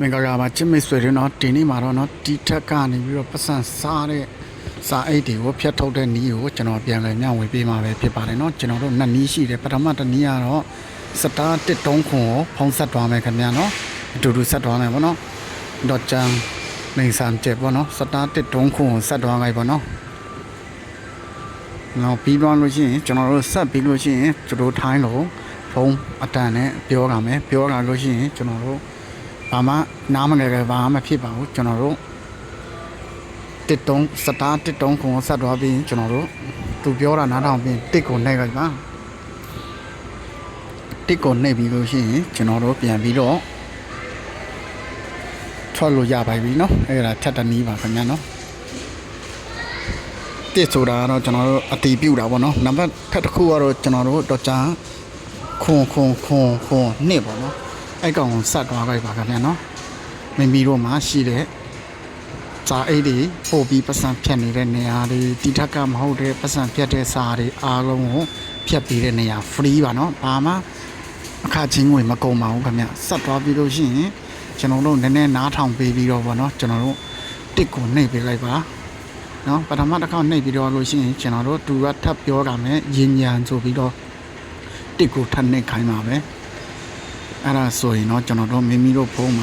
မင်္ဂလာပါချစ်မိတ်ဆွေတွေနော်ဒီနေ့မှာတော့နော်တီထက်ကနေပြီးတော့ပတ်စံစားတဲ့စာအိတ်တွေကိုဖျက်ထုတ်တဲ့နီးကိုကျွန်တော်ပြန်လည်မျှဝေပေးမှာပဲဖြစ်ပါတယ်နော်ကျွန်တော်တို့နှစ်နီးရှိတယ်ပထမတစ်နီးကတော့စတားတစ်တုံးခွန်ကိုဖုံးဆက်သွားမယ်ခင်ဗျာနော်အတူတူဆက်သွားမယ်ဗောနော်ဒေါ်ချန်နေဆန်ချက်ဗောနော်စတားတစ်တုံးခွန်ကိုဆက်သွားလိုက်ဗောနော်နောက်ပြီးသွားလို့ရှိရင်ကျွန်တော်တို့ဆက်ပြီးလို့ရှိရင်ကျွန်တော်ထိုင်းလို့ဖုံးအတန်နဲ့ပြောကြမယ်ပြောကြလို့ရှိရင်ကျွန်တော်တို့ ဘာမှနားမငယ်ကြဘာမှမဖြစ်ပါဘူးကျွန်တော်တို့တစ်တုံးစတားတစ်တုံးကိုဆက်သွားပြီးကျွန်တော်တို့သူပြောတာနားထောင်ပြီးတစ်ကိုနှိပ်လိုက်ပါတစ်ကိုနှိပ်ပြီးလို့ရှိရင်ကျွန်တော်တို့ပြန်ပြီးတော့ထွက်လို့ရပါပြီเนาะအဲ့ဒါထက်တနည်းပါခင်ဗျာเนาะတစ်ဆိုတာကတော့ကျွန်တော်တို့အတီးပြူတာပေါ့เนาะနံပါတ်ထက်တစ်ခုကတော့ကျွန်တော်တို့တော့ကြာခွန်ခွန်ခွန်ခွန်နှစ်ပေါ့เนาะ အဲ့ကောင်ကိုဆက်သွားလိုက်ပါခင်ဗျာနော်မိမိတို့မှာရှိတဲ့ဇာအိတ်တွေပို့ပြီးပတ်စံဖြတ်နေတဲ့နေရာတွေတိထက်ကမဟုတ်တဲ့ပတ်စံဖြတ်တဲ့စာတွေအားလုံးကိုဖြတ်ပြီးတဲ့နေရာ free ပါနော်ဘာမှအခချင်းငွေမကုန်ပါဘူးခင်ဗျဆက်သွားပြီးလို့ရှိရင်ကျွန်တော်တို့နည်းနည်းနားထောင်ပေးပြီးတော့ဗောနော်ကျွန်တော်တို့တစ်ကိုနှိပ်ပေးလိုက်ပါနော်ပထမတစ်ခါနှိပ်ပြီးတော့လို့ရှိရင်ကျွန်တော်တို့သူကထပ်ပြောတာမယ်ရင်ညာဆိုပြီးတော့တစ်ကိုထပ်နှိပ်ခိုင်းပါပဲ အဲ့ဒါဆိုရင်တော့ကျွန်တော်တို့မိမိတို့ဖုန်းမှာ